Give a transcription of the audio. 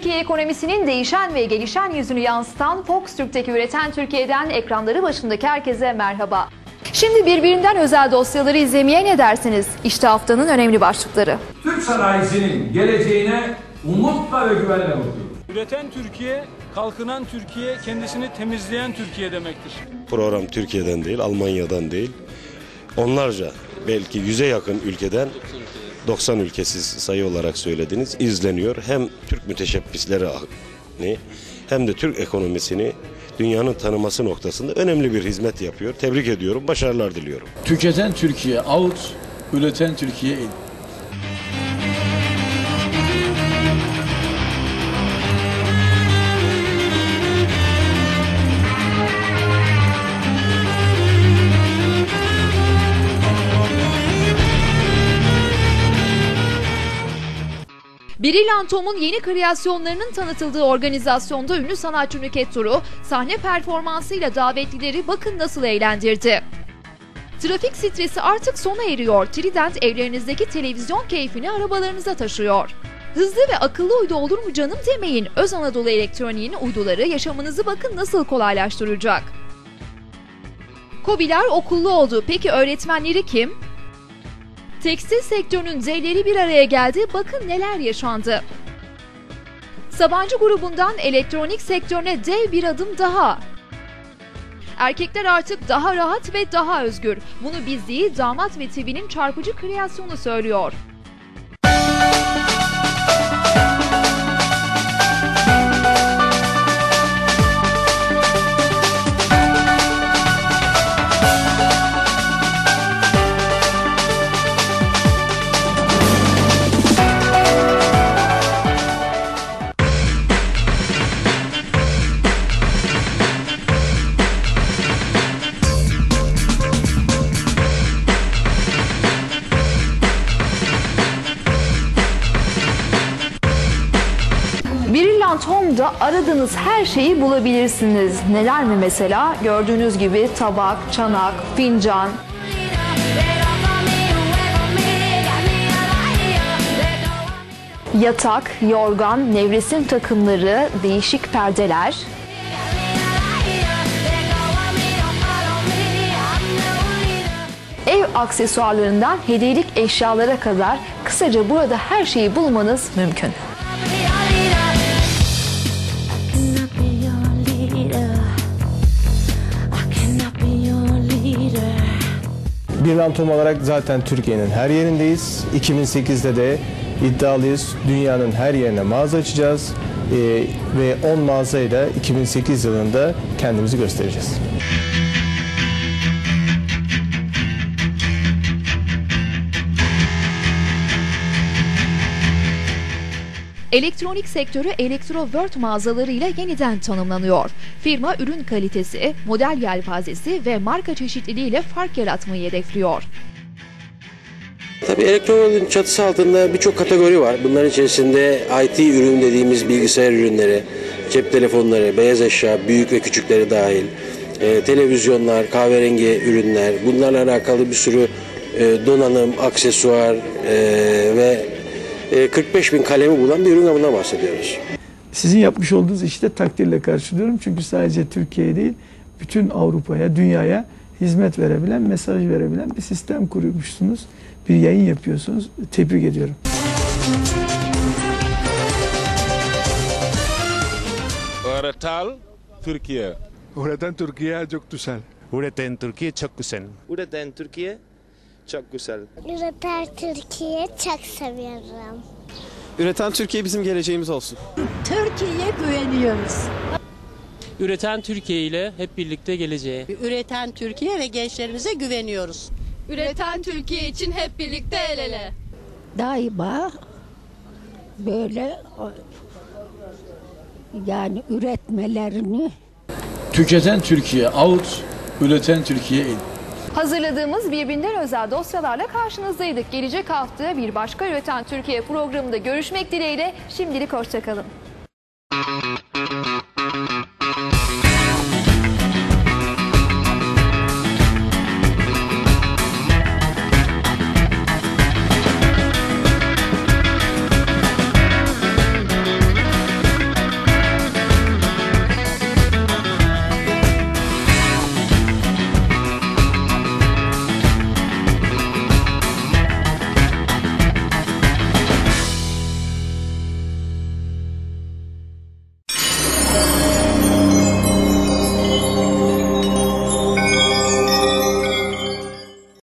ekonomisinin değişen ve gelişen yüzünü yansıtan Fox Türk'teki Üreten Türkiye'den ekranları başındaki herkese merhaba. Şimdi birbirinden özel dosyaları izlemeye ne dersiniz? İşte haftanın önemli başlıkları. Türk sanayisinin geleceğine umutla ve güvenle bakıyoruz. Üreten Türkiye, kalkınan Türkiye, kendisini temizleyen Türkiye demektir. Program Türkiye'den değil, Almanya'dan değil. Onlarca belki yüze yakın ülkeden 90 ülkesiz sayı olarak söylediniz izleniyor. Hem Türk müteşebbisleri ahını, hem de Türk ekonomisini dünyanın tanıması noktasında önemli bir hizmet yapıyor. Tebrik ediyorum, başarılar diliyorum. Tüketen Türkiye out, üreten Türkiye in. Birilan Tom'un yeni kreasyonlarının tanıtıldığı organizasyonda ünlü sanatçı Nüket Turu sahne performansıyla davetlileri bakın nasıl eğlendirdi. Trafik stresi artık sona eriyor. Trident evlerinizdeki televizyon keyfini arabalarınıza taşıyor. Hızlı ve akıllı uydu olur mu canım demeyin. Öz Anadolu Elektronik'in uyduları yaşamınızı bakın nasıl kolaylaştıracak. Kobiler okullu oldu. Peki öğretmenleri kim? Tekstil sektörünün zevleri bir araya geldi. Bakın neler yaşandı. Sabancı grubundan elektronik sektörüne dev bir adım daha. Erkekler artık daha rahat ve daha özgür. Bunu biz değil damat ve TV'nin çarpıcı kreasyonu söylüyor. Home'da aradığınız her şeyi bulabilirsiniz. Neler mi mesela? Gördüğünüz gibi tabak, çanak, fincan, yatak, yorgan, nevresim takımları, değişik perdeler, ev aksesuarlarından hediyelik eşyalara kadar kısaca burada her şeyi bulmanız mümkün. Bir Rantom olarak zaten Türkiye'nin her yerindeyiz. 2008'de de iddialıyız. Dünyanın her yerine mağaza açacağız. Ee, ve 10 mağazayla 2008 yılında kendimizi göstereceğiz. Elektronik sektörü Electroworld mağazalarıyla yeniden tanımlanıyor. Firma ürün kalitesi, model yelpazesi ve marka çeşitliliğiyle fark yaratmayı hedefliyor. Tabii elektronik çatısı altında birçok kategori var. Bunların içerisinde IT ürün dediğimiz bilgisayar ürünleri, cep telefonları, beyaz eşya, büyük ve küçükleri dahil, e, televizyonlar, kahverengi ürünler, bunlarla alakalı bir sürü e, donanım, aksesuar e, ve 45 bin kalemi bulan bir ürün gamından bahsediyoruz. Sizin yapmış olduğunuz işte takdirle karşılıyorum. Çünkü sadece Türkiye'ye değil, bütün Avrupa'ya, dünyaya hizmet verebilen, mesaj verebilen bir sistem kurmuşsunuz. Bir yayın yapıyorsunuz. Tebrik ediyorum. Öğretal Türkiye. Üreten Türkiye çok güzel. Üreten Türkiye çok güzel. Üreten Türkiye çok güzel. Üreten Türkiye çok seviyorum. Üreten Türkiye bizim geleceğimiz olsun. Türkiye'ye güveniyoruz. Üreten Türkiye ile hep birlikte geleceğe. Üreten Türkiye ve gençlerimize güveniyoruz. Üreten Türkiye için hep birlikte el ele. Daima böyle yani üretmelerini Tüketen Türkiye out, üreten Türkiye in. Hazırladığımız birbirinden özel dosyalarla karşınızdaydık. Gelecek hafta bir başka Üreten Türkiye programında görüşmek dileğiyle şimdilik hoşçakalın.